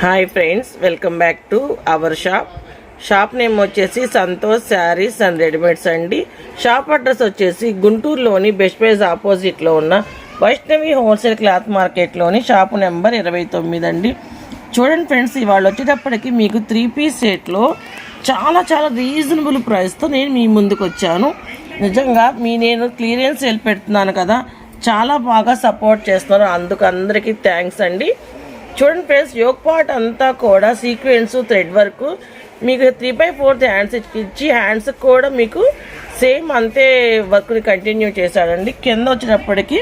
Hi friends welcome back to our shop. Shop name వచ్చేసి Santosh saris and readymades అండి. Shop address వచ్చేసి గుంటూరులోని best price ఆపోజిట్లో ఉన్న వైష్ణవి హోల్సేల్ క్లాత్ మార్కెట్లోని షాపు నెంబర్ ఇరవై తొమ్మిది అండి. చూడండి ఫ్రెండ్స్ ఇవాళ వచ్చేటప్పటికి మీకు త్రీ పీస్ సెట్లో చాలా చాలా రీజనబుల్ ప్రైస్తో నేను మీ ముందుకు వచ్చాను. నిజంగా మీ నేను క్లియరెన్స్ సేల్ పెడుతున్నాను కదా చాలా బాగా సపోర్ట్ చేస్తున్నారు. అందుకు అందరికీ థ్యాంక్స్ అండి. చూడండి ఫ్రెండ్స్ యోగ్ పార్ట్ అంతా కూడా సీక్వెన్స్ థ్రెడ్ వర్క్ మీకు త్రీ బై ఫోర్త్ హ్యాండ్స్ ఇచ్చి హ్యాండ్స్ కూడా మీకు సేమ్ అంతే వర్క్ని కంటిన్యూ చేశాడండి కింద వచ్చినప్పటికీ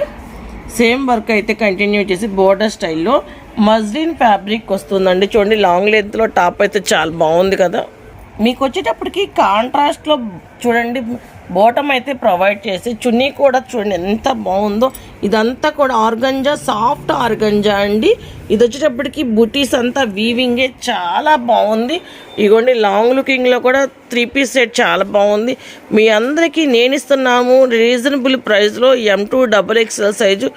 సేమ్ వర్క్ అయితే కంటిన్యూ చేసి బోర్డర్ స్టైల్లో మజ్లిన్ ఫ్యాబ్రిక్ వస్తుందండి. చూడండి లాంగ్ లెంత్లో టాప్ అయితే చాలా బాగుంది కదా. మీకు వచ్చేటప్పటికి కాంట్రాస్ట్లో చూడండి బోటం అయితే ప్రొవైడ్ చేసి చున్నీ కూడా చూడండి ఎంత బాగుందో. ఇదంతా కూడా ఆర్గంజా సాఫ్ట్ ఆర్గంజా అండి. ఇది వచ్చేటప్పటికి బుటీస్ అంతా వీవింగే చాలా బాగుంది. ఇగోండి లాంగ్ లుకింగ్లో కూడా త్రీ పీస్ సెట్ చాలా బాగుంది. మీ అందరికీ నేను ఇస్తున్నాము రీజనబుల్ ప్రైస్లో M two double XL size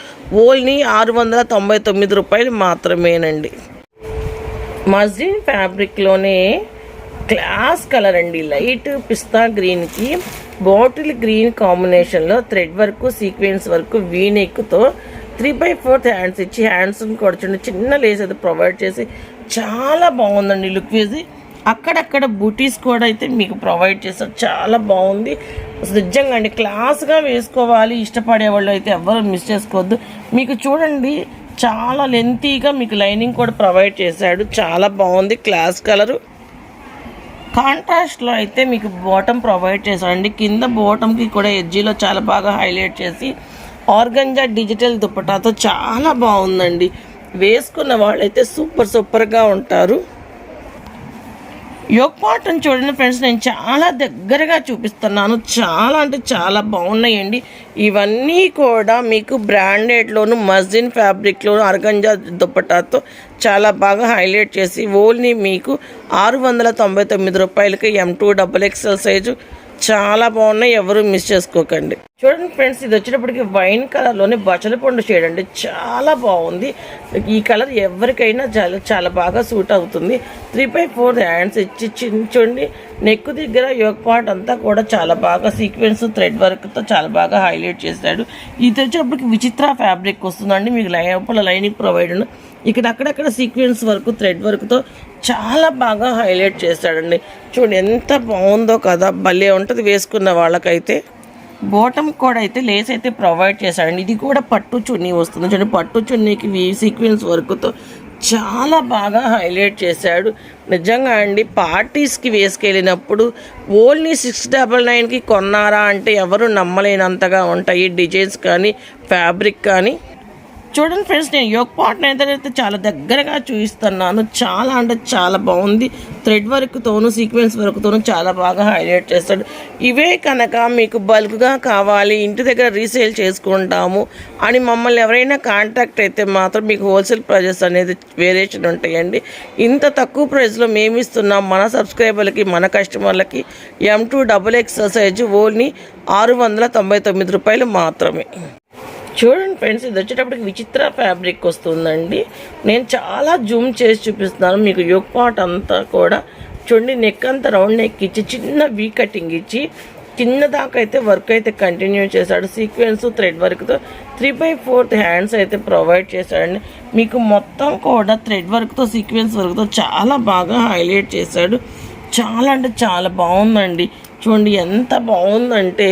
only ఆరు వందల తొంభై తొమ్మిది రూపాయలు మాత్రమేనండి. మజ్లిన్ ఫ్యాబ్రిక్లోనే క్లాస్ కలర్ అండి. లైట్ పిస్తా గ్రీన్కి బాటిల్ గ్రీన్ కాంబినేషన్లో థ్రెడ్ వర్క్ సీక్వెన్స్ వర్క్ వీనెక్తో త్రీ బై ఫోర్త్ హ్యాండ్స్ ఇచ్చి హ్యాండ్స్ కూడా చూడండి చిన్న లేస్ అయితే ప్రొవైడ్ చేసి చాలా బాగుందండి లుక్ వేసి అక్కడక్కడ బూటీస్ కూడా అయితే మీకు ప్రొవైడ్ చేస్తారు చాలా బాగుంది. నిజంగా అండి క్లాస్గా వేసుకోవాలి ఇష్టపడే వాళ్ళు అయితే ఎవరు మిస్ చేసుకోవద్దు. మీకు చూడండి చాలా లెంతీగా మీకు లైనింగ్ కూడా ప్రొవైడ్ చేశాడు. చాలా బాగుంది క్లాస్ కలరు కాంట్రాస్ట్లో అయితే మీకు బాటమ్ ప్రొవైడ్ చేశారండి. కింద బాటమ్కి కూడా ఎడ్జీలో చాలా బాగా హైలైట్ చేసి ఆర్గంజా డిజిటల్ దుప్పటాతో చాలా బాగుందండి. వేసుకున్న వాళ్ళైతే సూపర్ సూపర్గా ఉంటారు. యోగ్ పాటను చూడండి ఫ్రెండ్స్ నేను చాలా దగ్గరగా చూపిస్తున్నాను. చాలా అంటే చాలా బాగున్నాయండి. ఇవన్నీ కూడా మీకు బ్రాండెడ్లోను మజిన్ ఫ్యాబ్రిక్లోను అర్గంజా దుప్పటాతో చాలా బాగా హైలైట్ చేసి ఓన్లీ మీకు ఆరు వందల తొంభై తొమ్మిది రూపాయలకి M two double XL size చాలా బాగున్నాయి ఎవరు మిస్ చేసుకోకండి. చూడండి ఫ్రెండ్స్ ఇది వచ్చేటప్పటికి వైన్ కలర్లోనే బచ్చల పండు షేడ్ అండి. చాలా బాగుంది. ఈ కలర్ ఎవరికైనా చాలా చాలా బాగా సూట్ అవుతుంది. త్రీ బై ఫోర్ హ్యాండ్స్ ఇచ్చి చూడండి. నెక్ దగ్గర యోగ పార్ట్ అంతా కూడా చాలా బాగా సీక్వెన్స్ థ్రెడ్ వర్క్తో చాలా బాగా హైలైట్ చేశాడు. ఇది వచ్చేటప్పటికి విచిత్ర ఫ్యాబ్రిక్ వస్తుందండి. మీకు లోపల లైనింగ్ ప్రొవైడ్ ఇక్కడ అక్కడక్కడ సీక్వెన్స్ వర్క్ థ్రెడ్ వర్క్తో చాలా బాగా హైలైట్ చేశాడండి. చూడండి ఎంత బాగుందో కదా భలే ఉంటుంది వేసుకున్న వాళ్ళకైతే. బాటమ్ కూడా అయితే లేస్ అయితే ప్రొవైడ్ చేశాడండి. ఇది కూడా పట్టు చున్నీ వస్తుంది. చూడండి పట్టు చున్నీకి సీక్వెన్స్ వర్క్తో చాలా బాగా హైలైట్ చేశాడు. నిజంగా అండి పార్టీస్కి వేసుకెళ్ళినప్పుడు ఓన్లీ సిక్స్ డబల్ నైన్కి కొన్నారా అంటే ఎవరు నమ్మలేనంతగా ఉంటాయి. డిజైన్స్ కానీ ఫ్యాబ్రిక్ కానీ. చూడండి ఫ్రెండ్స్ నేను యోగ్ పాటను అయితే చాలా దగ్గరగా చూపిస్తున్నాను. చాలా అంటే చాలా బాగుంది. థ్రెడ్ వర్క్తోనూ సీక్వెన్స్ వర్క్తోనూ చాలా బాగా హైలైట్ చేస్తాడు. ఇవే కనుక మీకు బల్క్గా కావాలి ఇంటి దగ్గర రీసేల్ చేసుకుంటాము అని మమ్మల్ని ఎవరైనా కాంటాక్ట్ అయితే మాత్రం మీకు హోల్సేల్ ప్రైజెస్ అనేది వేరియేషన్ ఉంటాయండి. ఇంత తక్కువ ప్రైస్లో మేము ఇస్తున్నాం మన సబ్స్క్రైబర్లకి మన కస్టమర్లకి M two double XL size only ఆరు వందల తొంభై తొమ్మిది రూపాయలు మాత్రమే. చూడండి ఫ్రెండ్స్ ఇది వచ్చేటప్పటికి విచిత్ర ఫ్యాబ్రిక్ వస్తుందండి. నేను చాలా జూమ్ చేసి చూపిస్తున్నాను మీకు యోగ్ పాట్ అంతా కూడా. చూడండి నెక్ అంతా రౌండ్ నెక్ ఇచ్చి చిన్న వీ కటింగ్ ఇచ్చి కింద దాకా అయితే వర్క్ అయితే కంటిన్యూ చేశాడు. సీక్వెన్స్ థ్రెడ్ వర్క్తో త్రీ బై ఫోర్త్ హ్యాండ్స్ అయితే ప్రొవైడ్ చేశాడండి. మీకు మొత్తం కూడా థ్రెడ్ వర్క్తో సీక్వెన్స్ వర్క్తో చాలా బాగా హైలైట్ చేశాడు. చాలా అంటే చాలా బాగుందండి. చూడండి ఎంత బాగుందంటే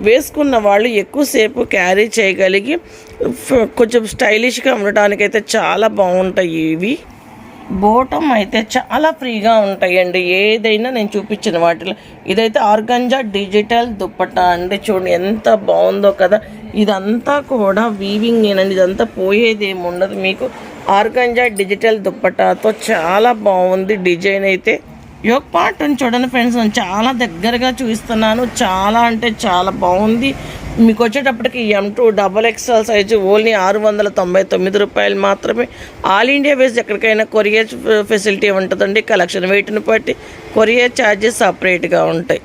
వేసుకున్న వాళ్ళు ఎక్కువసేపు క్యారీ చేయగలిగి కొంచెం స్టైలిష్గా ఉండటానికైతే చాలా బాగుంటాయి ఇవి. బోటం అయితే చాలా ఫ్రీగా ఉంటాయండి. ఏదైనా నేను చూపించిన వాటిలో. ఇదైతే ఆర్గంజా డిజిటల్ దుప్పట అండి. చూడండి ఎంత బాగుందో కదా. ఇదంతా కూడా వీవింగ్ ఏనండి. ఇదంతా పోయేది ఏమి ఉండదు మీకు. ఆర్గంజా డిజిటల్ దుప్పటాతో చాలా బాగుంది డిజైన్ అయితే. యోగ్ పార్ట్ అని చూడండి ఫ్రెండ్స్ నేను చాలా దగ్గరగా చూపిస్తున్నాను. చాలా అంటే చాలా బాగుంది. మీకు వచ్చేటప్పటికి M two double XL size only ఆరు వందల తొంభై తొమ్మిది రూపాయలు మాత్రమే. ఆల్ ఇండియా బేస్ ఎక్కడికైనా కొరియర్ ఫెసిలిటీ ఉంటుందండి. కలెక్షన్ వెయిట్ని బట్టి కొరియర్ ఛార్జెస్ సపరేట్గా ఉంటాయి.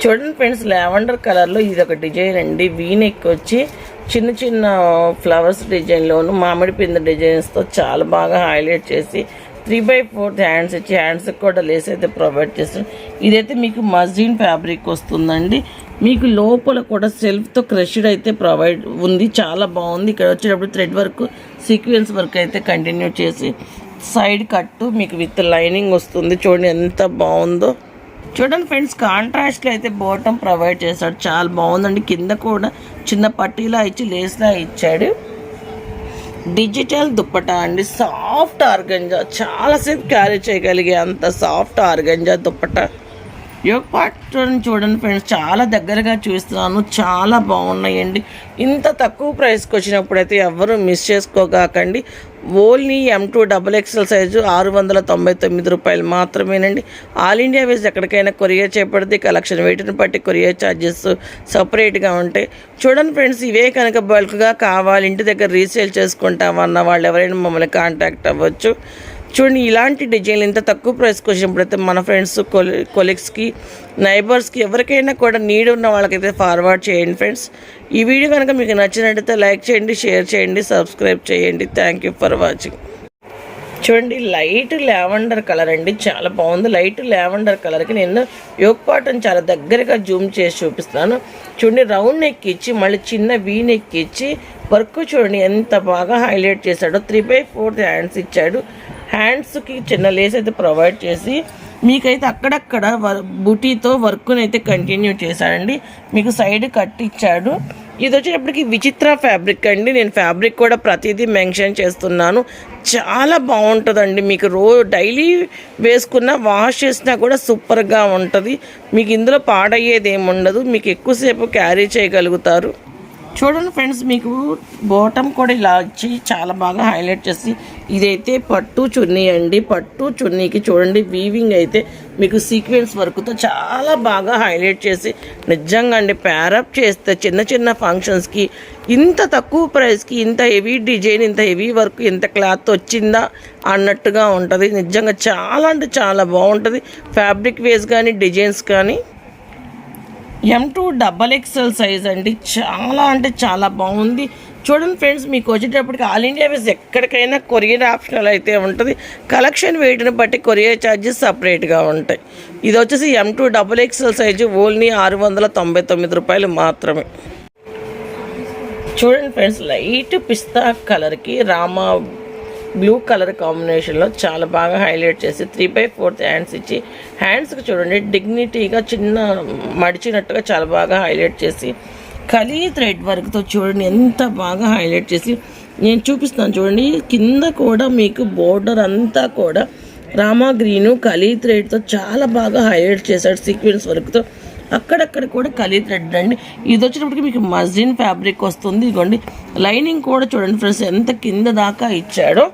చూడండి ఫ్రెండ్స్ లావెండర్ కలర్లో ఇది ఒక డిజైన్ అండి. వీనెక్ వచ్చి చిన్న చిన్న ఫ్లవర్స్ డిజైన్లోను మామిడి పిండి డిజైన్స్తో చాలా బాగా హైలైట్ చేసి త్రీ బై ఫోర్త్ హ్యాండ్స్ ఇచ్చి హ్యాండ్స్కి కూడా లేస్ అయితే ప్రొవైడ్ చేస్తాం ఇదైతే మీకు మస్జిన్ ఫ్యాబ్రిక్ వస్తుందండి. మీకు లోపల కూడా సెల్ఫ్తో క్రష్డ్ అయితే ప్రొవైడ్ ఉంది. చాలా బాగుంది. ఇక్కడ వచ్చేటప్పుడు థ్రెడ్ వర్క్ సీక్వెన్స్ వర్క్ అయితే కంటిన్యూ చేసి సైడ్ కట్టు మీకు విత్ లైనింగ్ వస్తుంది. చూడండి ఎంత బాగుందో. చూడండి ఫ్రెండ్స్ కాంట్రాస్ట్లో అయితే బోటం ప్రొవైడ్ చేశాడు. చాలా బాగుందండి. కింద కూడా చిన్న పట్టీలా ఇచ్చి లేస్లా ఇచ్చాడు. డిజిటల్ దుప్పట అండి. Soft organza. చాలాసేపు క్యారీ చేయగలిగే అంత సాఫ్ట్ ఆర్గంజా దుప్పట. యోగ పాటను చూడండి ఫ్రెండ్స్. చాలా దగ్గరగా చూస్తున్నాను. చాలా బాగున్నాయండి. ఇంత తక్కువ ప్రైస్కి వచ్చినప్పుడు అయితే ఎవరు miss చేసుకోగాకండి only M two double XL size ఆరు వందల తొంభై తొమ్మిది రూపాయలు మాత్రమేనండి. ఆల్ ఇండియా వేస్ ఎక్కడికైనా కొరియర్ చేపడితే కలెక్షన్ వెయిట్ని బట్టి కొరియర్ ఛార్జెస్ సపరేట్గా ఉంటాయి. చూడండి ఫ్రెండ్స్ ఇవే కనుక బల్క్గా కావాలి ఇంటి దగ్గర రీసేల్ చేసుకుంటామన్న వాళ్ళు ఎవరైనా మమ్మల్ని కాంటాక్ట్ అవ్వచ్చు. చూడండి ఇలాంటి డిజైన్లు ఇంత తక్కువ ప్రైస్కి వచ్చినప్పుడైతే మన ఫ్రెండ్స్ కొలి కొలీగ్స్కి నైబర్స్కి ఎవరికైనా కూడా నీడ్ ఉన్న వాళ్ళకైతే ఫార్వర్డ్ చేయండి ఫ్రెండ్స్ ఈ వీడియో కనుక మీకు నచ్చినట్టయితే లైక్ చేయండి షేర్ చేయండి సబ్స్క్రైబ్ చేయండి. థ్యాంక్ యూ ఫర్ వాచింగ్ చూడండి లైట్ లావెండర్ కలర్ అండి. చాలా బాగుంది. లైట్ లావెండర్ కలర్కి నేను యోగ్ పాటను చాలా దగ్గరగా జూమ్ చేసి చూపిస్తున్నాను. చూడండి రౌండ్ నెక్ ఇచ్చి మళ్ళీ చిన్న వీ నెక్ ఇచ్చి వర్క్ చూడండి ఎంత బాగా హైలైట్ చేశాడో. త్రీ బై ఫోర్త్ హ్యాండ్స్ ఇచ్చాడు. హ్యాండ్స్కి చిన్న లేస్ అయితే ప్రొవైడ్ చేసి మీకైతే అక్కడక్కడ వర్ బుటీతో వర్క్ని అయితే కంటిన్యూ చేశాడండి మీకు సైడ్ కట్ ఇచ్చాడు. ఇది వచ్చేటప్పటికి విచిత్ర ఫ్యాబ్రిక్ అండి. నేను ఫ్యాబ్రిక్ కూడా ప్రతిదీ మెన్షన్ చేస్తున్నాను. చాలా బాగుంటుందండి. మీకు రో డైలీ వేసుకున్న వాష్ చేసినా కూడా సూపర్గా ఉంటుంది. మీకు ఇందులో పాడయ్యేది ఏమి ఉండదు మీకు ఎక్కువసేపు క్యారీ చేయగలుగుతారు. చూడండి ఫ్రెండ్స్ మీకు బాటమ్ కూడా ఇలా వచ్చి చాలా బాగా హైలైట్ చేసి ఇదైతే పట్టు చున్నీ అండి. పట్టు చున్నీకి చూడండి వీవింగ్ అయితే మీకు సీక్వెన్స్ వర్క్తో చాలా బాగా హైలైట్ చేసి నిజంగా అండి ప్యారప్ చేస్తే చిన్న చిన్న ఫంక్షన్స్కి ఇంత తక్కువ ప్రైస్కి ఇంత హెవీ డిజైన్ ఇంత హెవీ వర్క్ ఇంత క్లాత్ వచ్చిందా అన్నట్టుగా ఉంటుంది. నిజంగా చాలా అంటే చాలా బాగుంటుంది. ఫ్యాబ్రిక్ వేస్ కానీ డిజైన్స్ కానీ M two double XL size అండి. చాలా అంటే చాలా బాగుంది. చూడండి ఫ్రెండ్స్ మీకు వచ్చేటప్పటికి ఆల్ ఇండియా వేస్ ఎక్కడికైనా కొరియర్ ఆప్షనల్ అయితే ఉంటుంది. కలెక్షన్ వెయిట్ని బట్టి కొరియర్ ఛార్జెస్ సపరేట్గా ఉంటాయి. ఇది వచ్చేసి M two double XL size only ఆరు వందల తొంభై తొమ్మిది రూపాయలు మాత్రమే. చూడండి ఫ్రెండ్స్ లైట్ పిస్తా కలర్కి రామా బ్లూ కలర్ కాంబినేషన్లో చాలా బాగా హైలైట్ చేసి త్రీ బై ఫోర్త్ హ్యాండ్స్ ఇచ్చి హ్యాండ్స్కి చూడండి డిగ్నిటీగా చిన్న మడిచినట్టుగా చాలా బాగా హైలైట్ చేసి కలీ థ్రెడ్ వర్క్తో చూడండి ఎంత బాగా హైలైట్ చేసి నేను చూపిస్తాను చూడండి కింద కూడా మీకు బోర్డర్ అంతా కూడా రామా గ్రీను కలీ థ్రెడ్తో చాలా బాగా హైలైట్ చేశాడు సీక్వెన్స్ వర్క్తో అక్కడక్కడ కూడా కలీ థ్రెడ్ అండి. ఇది వచ్చినప్పటికి మీకు మజిన్ ఫ్యాబ్రిక్ వస్తుంది. ఇదిగోండి. లైనింగ్ కూడా చూడండి ఫ్రెండ్స్ ఎంత కింద దాకా ఇచ్చాడో.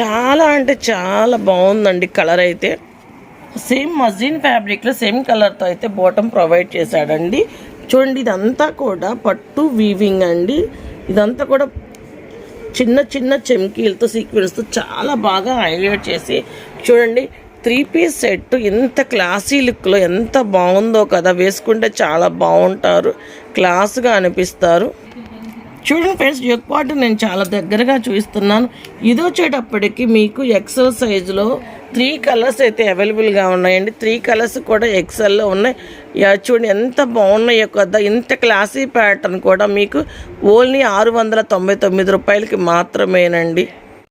చాలా అంటే చాలా బాగుందండి కలర్ అయితే. సేమ్ మజిన్ ఫ్యాబ్రిక్లో సేమ్ కలర్తో అయితే బాటమ్ ప్రొవైడ్ చేశాడండి. చూడండి ఇదంతా కూడా పట్టు వీవింగ్ అండి. ఇదంతా కూడా చిన్న చిన్న చెమ్కీలతో సీక్వెన్స్తో చాలా బాగా హైలైట్ చేసి చూడండి త్రీ పీస్ సెట్ ఎంత క్లాసీ లుక్లో ఎంత బాగుందో కదా వేసుకుంటే చాలా బాగుంటారు క్లాస్గా అనిపిస్తారు. చూడండి ఫ్రెండ్స్ ఎక్కువటి నేను చాలా దగ్గరగా చూస్తున్నాను. ఇది వచ్చేటప్పటికి మీకు ఎక్సెల్ సైజులో త్రీ కలర్స్ అయితే అవైలబుల్గా ఉన్నాయండి. త్రీ కలర్స్ కూడా ఎక్సెల్లో ఉన్నాయి. చూడండి ఎంత బాగున్నాయో కదా ఇంత క్లాసీ ప్యాటర్న్ కూడా మీకు ఓన్లీ ఆరు వందల తొంభై తొమ్మిది రూపాయలకి మాత్రమేనండి.